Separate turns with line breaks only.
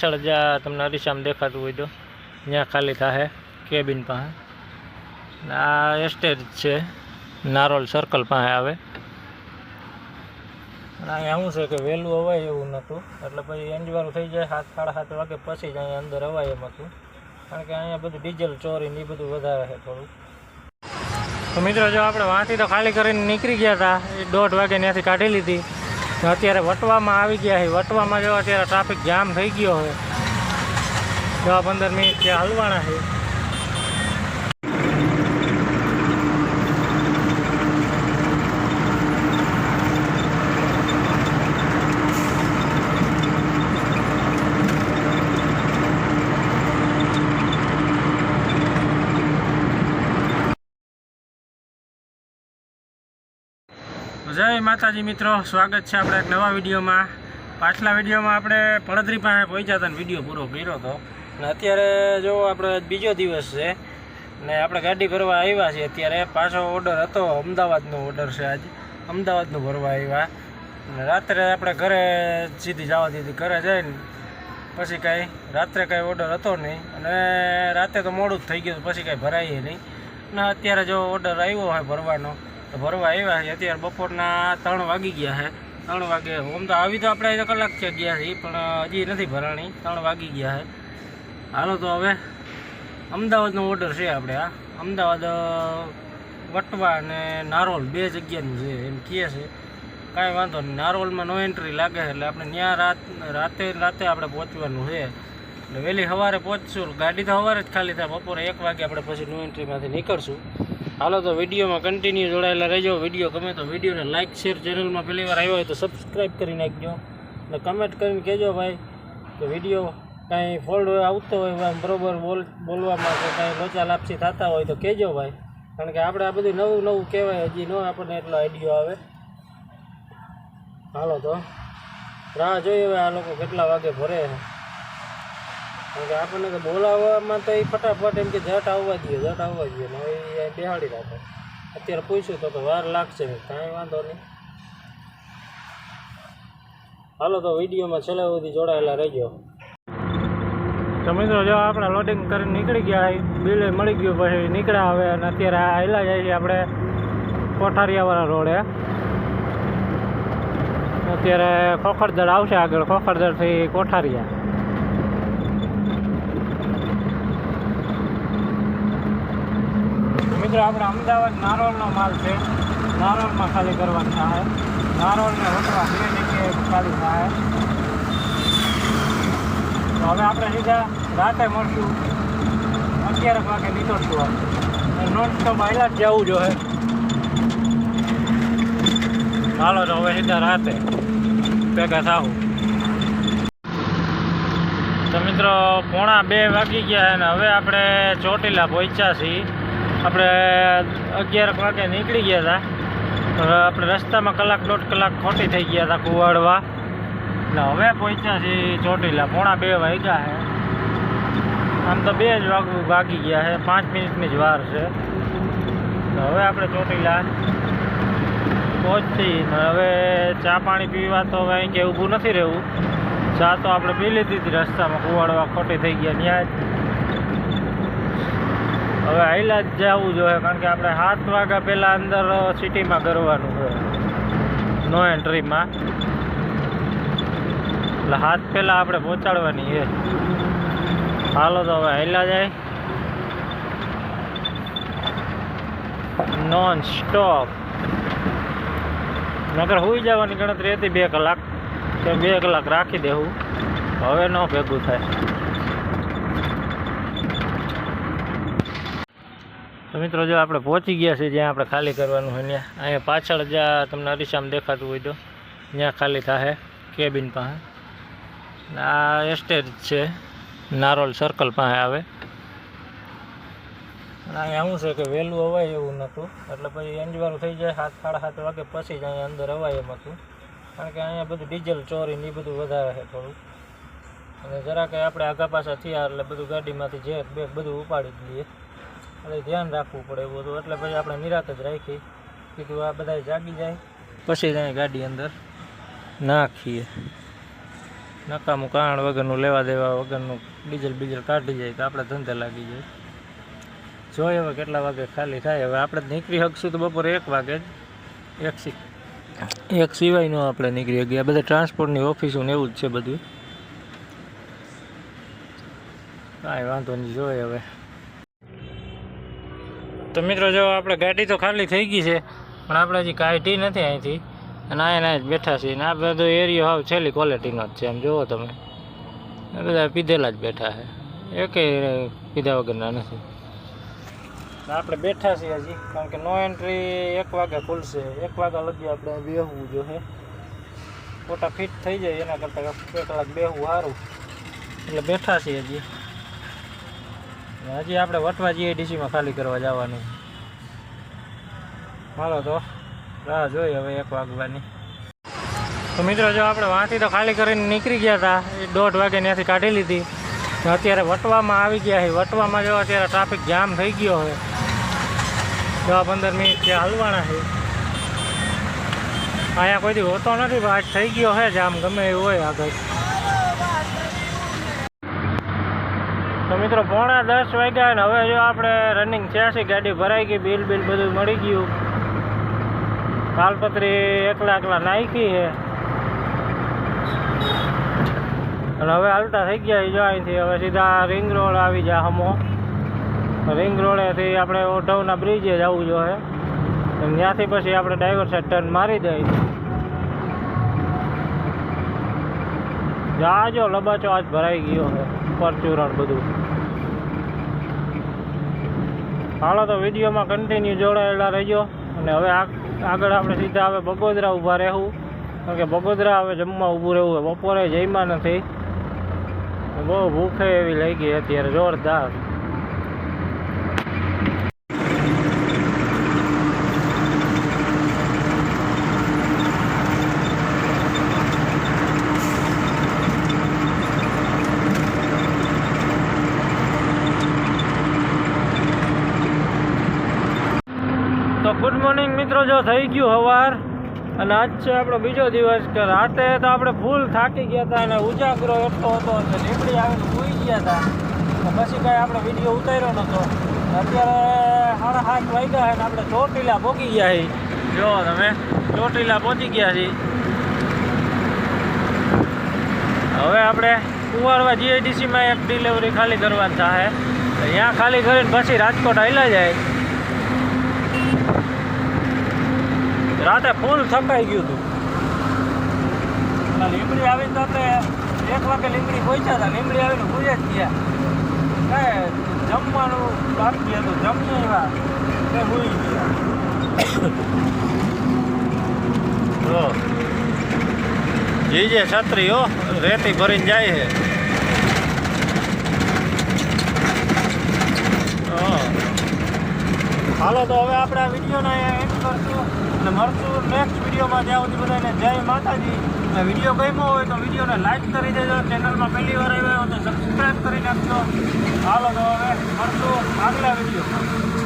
પાછળ જ્યાં તમને અરીસામાં દેખાતું હોય તો. ત્યાં ખાલી થાય કેબિન પાસે. આ એસ્ટેજ છે. નારોલ સર્કલ પાસે આવે. અહીંયા શું છે કે વહેલું અવાય એવું નહોતું. એટલે પછી અંજવાળું થઈ જાય સાત, સાડા સાત વાગે પછી જ અહીંયા અંદર અવાય એમ હતું. કારણ કે અહીંયા બધું ડીઝલ ચોરી ને એ બધું વધારે છે થોડું તો મિત્રો, જો આપણે વાંચી તો ખાલી કરીને નીકળી ગયા હતા. એ દોઢ વાગે ત્યાંથી કાઢી લીધી. અત્યારે વટવામાં આવી ગયા છે. વટવામાં જો અત્યારે ટ્રાફિક જામ થઈ ગયો છે. દસ પંદર મિનિટ ત્યાં હલવાના છે. જય માતાજી મિત્રો, સ્વાગત છે આપણે એક નવા વિડીયોમાં. પાછલા વિડીયોમાં આપણે પડદરી પાસે પહોંચ્યા હતા વીડિયો પૂરો કર્યો હતો. અને અત્યારે જો આપણે બીજો દિવસ છે ને આપણે ગાડી ભરવા આવ્યા છીએ અત્યારે. પાછો ઓર્ડર હતો, અમદાવાદનો ઓર્ડર છે આજ. અમદાવાદનું ભરવા આવ્યા. અને રાત્રે આપણે ઘરે સીધી જવા દીધી, ઘરે જઈને પછી કાંઈ રાત્રે કાંઈ ઓર્ડર હતો નહીં. અને રાતે તો મોડું જ થઈ ગયું પછી કાંઈ ભરાઈએ નહીં. અને અત્યારે જો ઓર્ડર આવ્યો હોય ભરવાનો ભરવા આવ્યા છે. અત્યારે બપોરના ત્રણ વાગી ગયા છે. ત્રણ વાગે આમ તો આવી તો આપણે કલાક છે ગયા છીએ, પણ હજી નથી ભરાણી. ત્રણ વાગી ગયા છે. હાલો તો હવે અમદાવાદનો ઓર્ડર છે આપણે આ અમદાવાદ વટવા અને નારોલ બે જગ્યાનું છે એમ કહે છે. કાંઈ વાંધો નહીં. નારોલમાં નો એન્ટ્રી લાગે એટલે આપણે ત્યાં રાત, રાતે રાતે આપણે પહોંચવાનું છે. એટલે વહેલી સવારે પહોંચશું. ગાડી તો સવારે જ ખાલી થાય. બપોરે એક વાગે આપણે પછી નો એન્ટ્રીમાંથી નીકળશું. હાલો તો વિડીયોમાં કન્ટિન્યુ જોડાયેલા રહેજો. વીડિયો ગમે તો વિડીયોને લાઇક શેર ચેનલમાં પહેલી વાર આવ્યો હોય તો સબસ્ક્રાઈબ કરી નાખજો. અને કમેન્ટ કરીને કહેજો ભાઈ કે વીડિયો કાંઈ ફોલ્ડ આવતો હોય બરોબર બોલ, બોલવામાં કે કાંઈ લોચા લાપસી થતા હોય તો કહેજો ભાઈ. કારણ કે આપણે આ બધું નવું નવું કહેવાય, હજી ન આપણને એટલો આઈડિયો આવે. હાલો તો રાહ જોઈએ હવે આ લોકો કેટલા વાગે ભરે કે આપણને તો બોલાવવામાં તો એ ફટાફટ એમ કે જટ આવવા જોઈએ જટ આવવા જોઈએ ને એ બેહાડી રાખે. અત્યારે પૂછ્યું તો કે વાર લાગશે. કાંઈ વાંધો નહીં. હાલો તો વિડીયોમાં છેલ્લે સુધી જોડાયેલા રહેજો. તો મિત્રો જો આપણે લોડિંગ કરીને નીકળી ગયા બિલે મળી ગયું પછી નીકળ્યા હવે અને અત્યારે આ હેલા જાય છે આપણે કોઠારિયાવાળા રોડે. અત્યારે ખોખરદળ આવશે આગળ ખોખરદળથી કોઠારિયા. મિત્રો, આપણે અમદાવાદ નારોલનો માલ છે. નારોલમાં ખાલી કરવાનું થાય. નારોલને વટવા બે જગ્યાએ ખાલી થાય. તો હવે આપણે સીધા રાતે મળશું. અગિયાર વાગે નીકળશું નોન સ્ટોપ આયલા જ જવું જોઈએ હાલો, તો હવે સીધા રાતે ભેગા થાવું તો મિત્રો, પોણા બે વાગી ગયા અને હવે આપણે ચોટીલા પહોંચ્યા છીએ. આપણે અગિયાર વાગે નીકળી ગયા હતા. હવે આપણે રસ્તામાં કલાક દોઢ કલાક ખોટી થઈ ગયા હતા કુવાડવા. એટલે હવે પહોંચ્યા છીએ ચોટીલા. પોણા બે વાગ્યા છે. આમ તો બે જ વાગવું વાગી ગયા છે. પાંચ મિનિટની જ વાર છે. હવે આપણે ચોટીલા પહોંચી હવે ચા પાણી પીવા તો હવે અહીં કે ઊભું નથી રહેવું. ચા તો આપણે પી લીધી હતી રસ્તામાં. કુવાડવા ખોટી થઈ ગયા ત્યાં હવે હાઈલા જ જવું જોઈએ, કારણ કે આપણે સાત વાગ્યા પહેલાં અંદર સિટીમાં કરવાનું છે. નો એન્ટ્રીમાં એટલે હાથ પહેલાં આપણે પહોંચાડવાની છે. હાલો તો હવે હાઈલા જાય. નોન સ્ટોપ નગર હોઈ જવાની ગણતરી હતી બે કલાક. કે બે કલાક રાખી દેવું. હવે ન ભેગું થાય. તો મિત્રો, જો આપણે પહોંચી ગયા છે જ્યાં આપણે ખાલી કરવાનું હોય ત્યાં, અહીંયા પાછળ જ્યાં તમને અરીસામાં દેખાતું હોય તો ત્યાં ખાલી થાય કેબિન પાસે. આ એસ્ટેજ છે, નારોલ સર્કલ પાસે આવે. અહીંયા શું છે કે વહેલું અવાય એવું નહોતું, એટલે પછી એન્જવાળું થઈ જાય સાત, સાડા સાત વાગે પછી જ અહીંયા અંદર અવાય એમ હતું. કારણ કે અહીંયા બધું ડીઝલ ચોરી ને એ બધું વધારે છે થોડું. અને જરાક આપણે આગા પાછા થયા એટલે બધું ગાડીમાંથી જે બેગ બધું ઉપાડી જ લઈએ. એટલે ધ્યાન રાખવું પડે બધું એટલે પછી આપણે નિરાત જ રાખી. કીધું આ બધા જાગી જાય. પછી જાય ગાડી અંદર નાખીએ. નકામું કારણ વગરનું લેવા દેવા વગરનું ડીઝલ બીજલ કાઢી જાય તો આપણે ધંધે લાગી જાય. જોઈએ હવે કેટલા વાગે ખાલી થાય. હવે આપણે નીકળી શકશું તો બપોરે એક વાગે જ. એક સી એક સિવાયનું આપણે નીકળી શકીએ. બધા ટ્રાન્સપોર્ટની ઓફિસો ને એવું જ છે બધું. કાંઈ વાંધો નહીં જોઈએ હવે. તો મિત્રો, જો આપણે ગાડી તો ખાલી થઈ ગઈ છે, પણ આપણે હજી કાઢી નથી અહીંથી. અને અહીંયા જ બેઠા છીએ. આ બધો એરિયો હાવ છેલ્લી ક્વોલિટીનો જ છે. એમ જુઓ તમે. એ બધા પીધેલા જ બેઠા છે. એકે પીધા વગરના નથી. આપણે બેઠા છીએ હજી, કારણ કે નો એન્ટ્રી એક વાગે ખુલશે. એક વાગ્યા લગી આપણે બેહવું જોઈએ ફોટા ફિટ થઈ જાય એના કરતાં એક કલાક બેહવું સારું. એટલે બેઠા છીએ હજી. હજી આપણે વટવા જીઆઈડીસીમાં ખાલી કરવા જવાનું. હાલો તો, રાહ જોઈ હવે એક વાગવાની. તો મિત્રો, જો આપણે વાંથી તો ખાલી કરીને નીકળી ગયા હતા, એ દોઢ વાગે ત્યાંથી કાઢી લીધી. અત્યારે વટવામાં આવી ગયા છે. વટવામાં જો અત્યારે ટ્રાફિક જામ થઈ ગયો છે. દવા પંદર મિનિટ ત્યાં હલવાના છે. અહીંયા કોઈ દી હોતો નથી આજ થઈ ગયો છે જામ, ગમે એવું હોય આગળ. તો મિત્રો પોણા દસ વાગ્યા અને હવે જો આપણે રનિંગ થયા છે ગાડી ભરાઈ ગઈ બિલ બિલ બધું મળી ગયું. તાલપત્રી એકલા એકલા નાખી છે. અને હવે હાલતા થઈ ગયા જો અહીંથી હવે સીધા રિંગ રોડ આવી જાય હમો. રિંગ રોડેથી આપણે ઓઢવના બ્રિજે જવું જોઈએ. ત્યાંથી પછી આપણે ડ્રાઈવર સાઈડ ટર્ન મારી દઈએ જાજો, લબાચો, આજ ભરાઈ ગયો છે પરચુરણ બધું. હાલો તો વિડીયોમાં કન્ટિન્યુ જોડાયેલા રહેજો. અને હવે આગળ આપણે સીધા હવે બગોદરા ઊભા રહેવું. કારણ કે બગોદરા હવે જમવા ઊભું રહેવું બપોરે જમ્યા નથી. બહુ ભૂખે એવી લઈ ગઈ અત્યારે. જોરદાર. તો ગુડ મોર્નિંગ મિત્રો, જો થઈ ગયું સવાર અને આજ છે આપણો બીજો દિવસ કે રાતે તો આપણે ફૂલ થાકી ગયા હતા અને ઉજાગરો એટલો હતો કે લીમડી આવીને સૂઈ ગયા હતા. તો પછી કાંઈ આપણે વીડિયો ઉતાર્યો નહોતો. અત્યારે સાડા સાત વાગ્યા છે આપણે ચોટીલા પહોંચી ગયા છીએ. જો તમે ચોટીલા પહોંચી ગયા છીએ. હવે આપણે કુંવારવા જીઆઈડીસીમાં એક ડિલિવરી ખાલી કરવાની થાય ત્યાં ખાલી કરીને પછી રાજકોટ આવેલા જાય. રાતે ફૂલ થકાઈ ગયું હતું. લીમડી આવીને તો તે એક વાગે લીમડી પહોંચ્યા હતા. લીમડી આવીને પૂજે જ ગયા જમવાનું બાકી હતું. જમી એવા. તે ભૂલી ગયા. જે છત્રી હો, રેતી ભરીને જાય છે હા હાલો તો હવે આપણે આ વિડીયોને એન્ડ કરશું. અને મળશું નેક્સ્ટ વિડીયોમાં. જ્યાં સુધી બધાને જય માતાજી. અને વીડિયો ગમ્યો હોય તો વિડીયોને લાઇક કરી દેજો. ચેનલમાં પહેલી વાર આવ્યો હોય તો સબસ્ક્રાઈબ કરી નાખજો. હાલો તો હવે મળશું આગલા વિડીયોમાં.